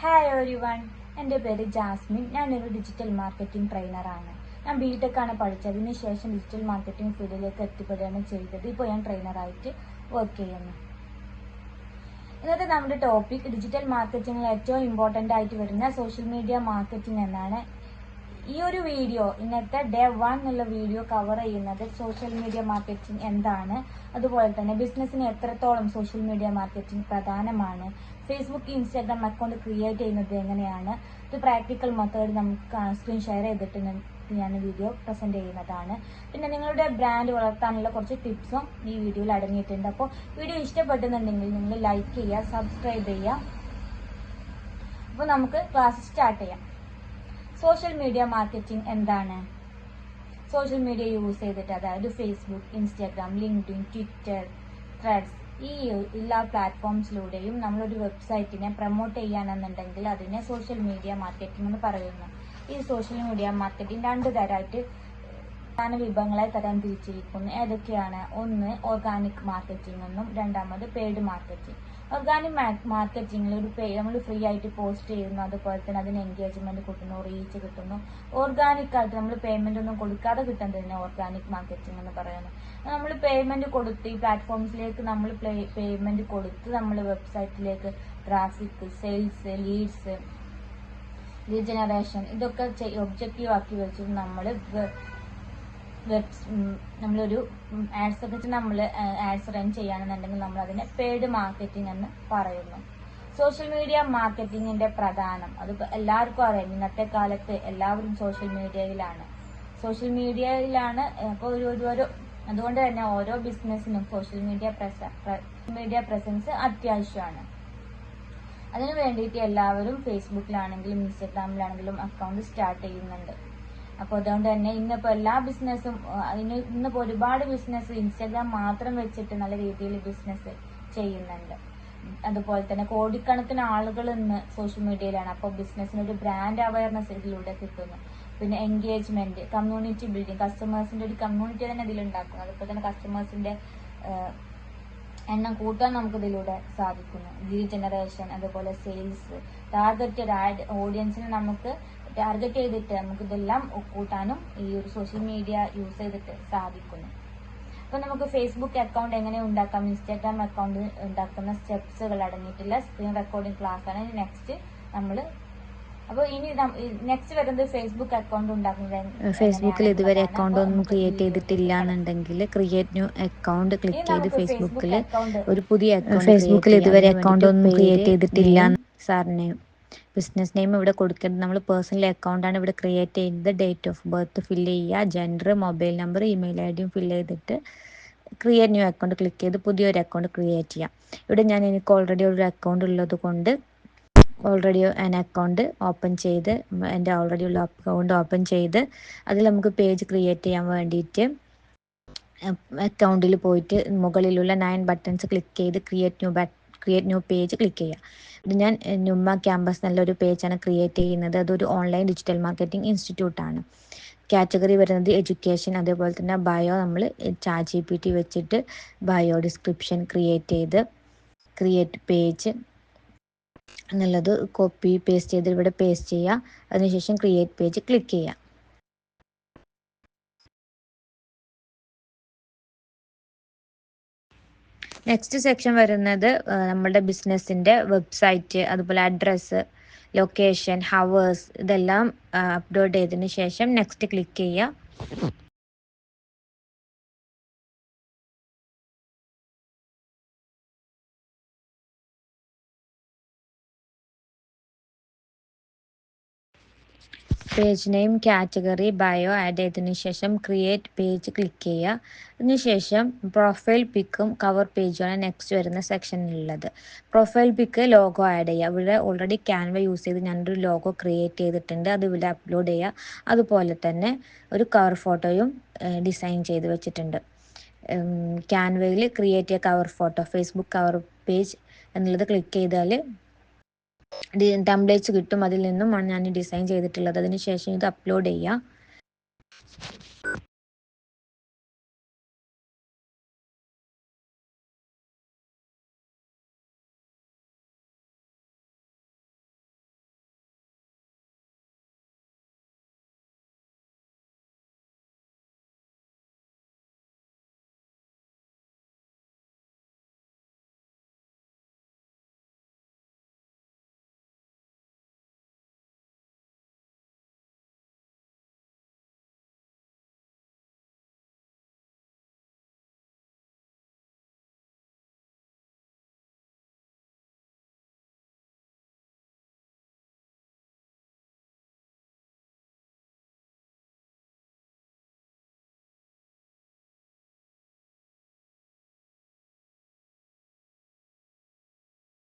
Hi every one എന്റെ പേര് Jasmine. ഞാനൊരു ഡിജിറ്റൽ മാർക്കറ്റിംഗ് ട്രെയിനറാണ് ഞാൻ ബി ടെക് ആണ് പഠിച്ചതിന് ശേഷം ഡിജിറ്റൽ മാർക്കറ്റിംഗ് ഫീൽഡിലേക്ക് എത്തിപ്പെടുകയാണ് ചെയ്തത്. ഇപ്പോൾ ഞാൻ ട്രെയിനറായിട്ട് വർക്ക് ചെയ്യുന്നു. ഇന്നത്തെ നമ്മുടെ ടോപ്പിക് ഡിജിറ്റൽ മാർക്കറ്റിംഗിൽ ഏറ്റവും ഇമ്പോർട്ടന്റ് ആയിട്ട് വരുന്ന സോഷ്യൽ മീഡിയ മാർക്കറ്റിംഗ് എന്നാണ് ഈ ഒരു വീഡിയോ ഇന്നത്തെ ഡേ വൺ എന്നുള്ള വീഡിയോ കവർ ചെയ്യുന്നത് സോഷ്യൽ മീഡിയ മാർക്കറ്റിംഗ് എന്താണ്? അതുപോലെ തന്നെ ബിസിനസ്സിന് എത്രത്തോളം സോഷ്യൽ മീഡിയ മാർക്കറ്റിംഗ് പ്രധാനമാണ്? ഫേസ്ബുക്ക് ഇൻസ്റ്റാഗ്രാം അക്കൗണ്ട് ക്രിയേറ്റ് ചെയ്യുന്നത് എങ്ങനെയാണ്? ഇത് പ്രാക്ടിക്കൽ മെത്തേഡ് നമുക്ക് സ്ക്രീൻ ഷെയർ ചെയ്തിട്ട് ഞാൻ വീഡിയോ പ്രസന്റ് ചെയ്യുന്നതാണ്. പിന്നെ നിങ്ങളുടെ ബ്രാൻഡ് വളർത്താനുള്ള കുറച്ച് ടിപ്സും ഈ വീഡിയോയിൽ അടങ്ങിയിട്ടുണ്ട്. അപ്പോൾ വീഡിയോ ഇഷ്ടപ്പെട്ടുന്നുണ്ടെങ്കിൽ നിങ്ങൾ ലൈക്ക് ചെയ്യുക സബ്സ്ക്രൈബ് ചെയ്യുക. അപ്പോൾ നമുക്ക് ക്ലാസ് സ്റ്റാർട്ട് ചെയ്യാം. സോഷ്യൽ മീഡിയ മാർക്കറ്റിംഗ് എന്താണ്? സോഷ്യൽ മീഡിയ യൂസ് ചെയ്തിട്ട് അതായത് Facebook Instagram LinkedIn Twitter Threads ഈ എല്ലാ പ്ലാറ്റ്ഫോംസിലൂടെയും നമ്മളൊരു വെബ്സൈറ്റിനെ പ്രൊമോട്ട് ചെയ്യാനെന്നുണ്ടെങ്കിൽ അതിനെ സോഷ്യൽ മീഡിയ മാർക്കറ്റിംഗ് എന്ന് പറയുന്നു. ഈ സോഷ്യൽ മീഡിയ മാർക്കറ്റിംഗ് രണ്ട് തരമായിട്ട് പ്രധാന വിഭവങ്ങളെ തരം തിരിച്ചിരിക്കുന്നു. ഏതൊക്കെയാണ്? ഒന്ന് ഓർഗാനിക് മാർക്കറ്റിംഗ് എന്നും രണ്ടാമത് പെയ്ഡ് മാർക്കറ്റിംഗ് ഓർഗാനിക് മാർക്കറ്റിംഗിൽ ഒരു പേ നമ്മൾ ഫ്രീ ആയിട്ട് പോസ്റ്റ് ചെയ്യുന്നു. അതുപോലെ തന്നെ അതിന് എൻഗേജ്മെന്റ് കിട്ടുന്നു റീച്ച് കിട്ടുന്നു. ഓർഗാനിക് ആയിട്ട് നമ്മൾ പേയ്മെന്റ് ഒന്നും കൊടുക്കാതെ കിട്ടുന്നതിനെ ഓർഗാനിക് മാർക്കറ്റിംഗ് എന്ന് പറയുന്നു. നമ്മൾ പേയ്മെന്റ് കൊടുത്ത് ഈ പ്ലാറ്റ്ഫോംസിലേക്ക് നമ്മൾ പേയ്മെന്റ് കൊടുത്ത് നമ്മൾ വെബ്സൈറ്റിലേക്ക് traffic sales leads lead generation ഇതൊക്കെ ഒബ്ജക്റ്റീവ് ആക്കി വെച്ചിട്ട് നമ്മൾ വെബ് നമ്മളൊരു ആഡ്സ് ഒക്കെ നമ്മൾ ആഡ്സ് റൺ ചെയ്യുകയാണെന്നുണ്ടെങ്കിൽ നമ്മൾ അതിനെ പെയ്ഡ് മാർക്കറ്റിംഗ് എന്ന് പറയുന്നു. സോഷ്യൽ മീഡിയ മാർക്കറ്റിംഗിന്റെ പ്രധാനം. അത് എല്ലാവർക്കും അറിയാം. ഇന്നത്തെ കാലത്ത് എല്ലാവരും സോഷ്യൽ മീഡിയയിലാണ് സോഷ്യൽ മീഡിയയിലാണ് ഇപ്പോൾ ഒരു ഒരു അതുകൊണ്ട് തന്നെ ഓരോ ബിസിനസ്സിനും സോഷ്യൽ മീഡിയ പ്രസ മീഡിയ പ്രസൻസ് അത്യാവശ്യമാണ്. അതിനു വേണ്ടിയിട്ട് എല്ലാവരും ഫേസ്ബുക്കിലാണെങ്കിലും ഇൻസ്റ്റാഗ്രാമിലാണെങ്കിലും അക്കൗണ്ട് സ്റ്റാർട്ട് ചെയ്യുന്നുണ്ട്. അപ്പോൾ അതുകൊണ്ട് തന്നെ ഇന്നിപ്പോ എല്ലാ ബിസിനസ്സും അതിന് ഇന്നിപ്പോ ഒരുപാട് ബിസിനസ് ഇൻസ്റ്റാഗ്രാം മാത്രം വെച്ചിട്ട് നല്ല രീതിയിൽ ബിസിനസ് ചെയ്യുന്നുണ്ട്. അതുപോലെ തന്നെ കോടിക്കണക്കിന് ആളുകൾ ഇന്ന് സോഷ്യൽ മീഡിയയിലാണ് അപ്പോൾ ബിസിനസ്സിന് ഒരു ബ്രാൻഡ് അവയർനെസ് ഇതിലൂടെ കിട്ടുന്നു. പിന്നെ എൻഗേജ്മെന്റ് കമ്മ്യൂണിറ്റി ബിൽഡിംഗ് കസ്റ്റമേഴ്സിന്റെ ഒരു കമ്മ്യൂണിറ്റി തന്നെ ഇതിലുണ്ടാക്കുന്നു. അതുപോലെ തന്നെ കസ്റ്റമേഴ്സിന്റെ എണ്ണം കൂട്ടാൻ നമുക്ക് ഇതിലൂടെ സാധിക്കുന്നു. ലീഡ് ജനറേഷൻ അതുപോലെ സെയിൽസ് ടാർഗറ്റഡ് ആഡ് ഓഡിയൻസിനെ നമുക്ക് ടാർഗറ്റ് ചെയ്തിട്ട് നമുക്ക് ഇതെല്ലാം കൂട്ടാനും ഈ ഒരു സോഷ്യൽ മീഡിയ യൂസ് ചെയ്തിട്ട് സാധിക്കുന്നു. അപ്പൊ നമുക്ക് ഫേസ്ബുക്ക് അക്കൗണ്ട് എങ്ങനെ ഉണ്ടാക്കാം ഇൻസ്റ്റാഗ്രാം അക്കൗണ്ട് ഉണ്ടാക്കുന്ന സ്റ്റെപ്സുകൾ അടങ്ങിയിട്ടുള്ള സ്ക്രീൻ റെക്കോർഡിംഗ് ക്ലാസ് ആണ് നെക്സ്റ്റ് നമ്മൾ അപ്പോൾ ഇനി നെക്സ്റ്റ് വരുന്നത് ഫേസ്ബുക്ക് അക്കൗണ്ട് ഉണ്ടാക്കുന്നത് ഫേസ്ബുക്കിൽ ഇതുവരെ അക്കൗണ്ട് ഒന്നും ക്രിയേറ്റ് ചെയ്തിട്ടില്ല എന്നുണ്ടെങ്കിൽ ക്രിയേറ്റ് ന്യൂ അക്കൗണ്ട് ക്ലിക്ക് ചെയ്ത് ഫേസ്ബുക്കിൽ ഒരു പുതിയ അക്കൗണ്ട് ഫേസ്ബുക്കിൽ ഇതുവരെ അക്കൗണ്ട് ഒന്നും ക്രിയേറ്റ് ചെയ്തിട്ടില്ല സാറിന്. ബിസിനസ് നെയിം ഇവിടെ കൊടുക്കേണ്ടത് നമ്മൾ പേഴ്സണൽ അക്കൗണ്ടാണ് ഇവിടെ ക്രിയേറ്റ് ചെയ്യുന്നത്. ഡേറ്റ് ഓഫ് ബർത്ത് ഫില്ല് ചെയ്യുക gender mobile number email I ഡിയും ഫില്ല് ചെയ്തിട്ട് ക്രിയേറ്റ് ന്യൂ അക്കൗണ്ട് ക്ലിക്ക് ചെയ്ത് പുതിയൊരു അക്കൗണ്ട് ക്രിയേറ്റ് ചെയ്യാം. ഇവിടെ ഞാൻ എനിക്ക് ഓൾറെഡി ഒരു അക്കൗണ്ട് ഉള്ളത് കൊണ്ട് ഓൾറെഡി ആൻ അക്കൗണ്ട് ഓപ്പൺ ചെയ്ത് എന്റെ ഓൾറെഡി ഉള്ള അക്കൗണ്ട് ഓപ്പൺ ചെയ്ത് അതിൽ നമുക്ക് പേജ് ക്രിയേറ്റ് ചെയ്യാൻ വേണ്ടിയിട്ട് അക്കൗണ്ടിൽ പോയിട്ട് മുകളിലുള്ള നയൻ ബട്ടൺസ് ക്ലിക്ക് ചെയ്ത് create new but create new page click ചെയ്യുക. ഇത് ഞാൻ നുമ്മ ക്യാമ്പസ് നല്ലൊരു പേജാണ് ക്രിയേറ്റ് ചെയ്യുന്നത്. അതൊരു ഓൺലൈൻ ഡിജിറ്റൽ മാർക്കറ്റിംഗ് ഇൻസ്റ്റിറ്റ്യൂട്ടാണ് കാറ്റഗറി വരുന്നത് എഡ്യൂക്കേഷൻ അതേപോലെ തന്നെ ബയോ നമ്മൾ ചാറ്റ് ജി പി ടി വെച്ചിട്ട് ബയോ ഡിസ്ക്രിപ്ഷൻ ക്രിയേറ്റ് ചെയ്ത് ക്രിയേറ്റ് പേജ് എന്നുള്ളത് കോപ്പി പേസ്റ്റ് ചെയ്ത് ഇവിടെ പേസ്റ്റ് ചെയ്യുക. അതിനുശേഷം ക്രിയേറ്റ് പേജ് ക്ലിക്ക് ചെയ്യുക. നെക്സ്റ്റ് സെക്ഷൻ വരുന്നത് നമ്മുടെ ബിസിനസ്സിന്റെ വെബ്സൈറ്റ് അതുപോലെ അഡ്രസ്സ് ലൊക്കേഷൻ ഹവേഴ്സ് ഇതെല്ലാം അപ്ലോഡ് ചെയ്തതിന് ശേഷം നെക്സ്റ്റ് ക്ലിക്ക് ചെയ്യുക. Page name category bio add ചെയ്തതിന് ശേഷം ക്രിയേറ്റ് പേജ് ക്ലിക്ക് ചെയ്യുക. അതിനുശേഷം പ്രൊഫൈൽ പിക്കും കവർ പേജുമാണ് നെക്സ്റ്റ് വരുന്ന സെക്ഷനിലുള്ളത് പ്രൊഫൈൽ പിക്ക് ലോഗോ ആഡ് ചെയ്യുക. ഇവിടെ ഓൾറെഡി ക്യാൻവ യൂസ് ചെയ്ത് ഞാനൊരു ലോഗോ ക്രിയേറ്റ് ചെയ്തിട്ടുണ്ട്. അത് ഇവിടെ അപ്ലോഡ് ചെയ്യുക. അതുപോലെ തന്നെ ഒരു കവർ ഫോട്ടോയും ഡിസൈൻ ചെയ്ത് വെച്ചിട്ടുണ്ട്. ക്യാൻവയിൽ ക്രിയേറ്റ് ചെയ്യുക cover photo Facebook cover page എന്നുള്ളത് ക്ലിക്ക് ചെയ്താൽ ടെംപ്ലേറ്റ്സ് കിട്ടും അതിൽ നിന്നും ഞാൻ ഡിസൈൻ ചെയ്തിട്ടുള്ളത്. അതിന് ശേഷം ഇത് അപ്ലോഡ് ചെയ്യുക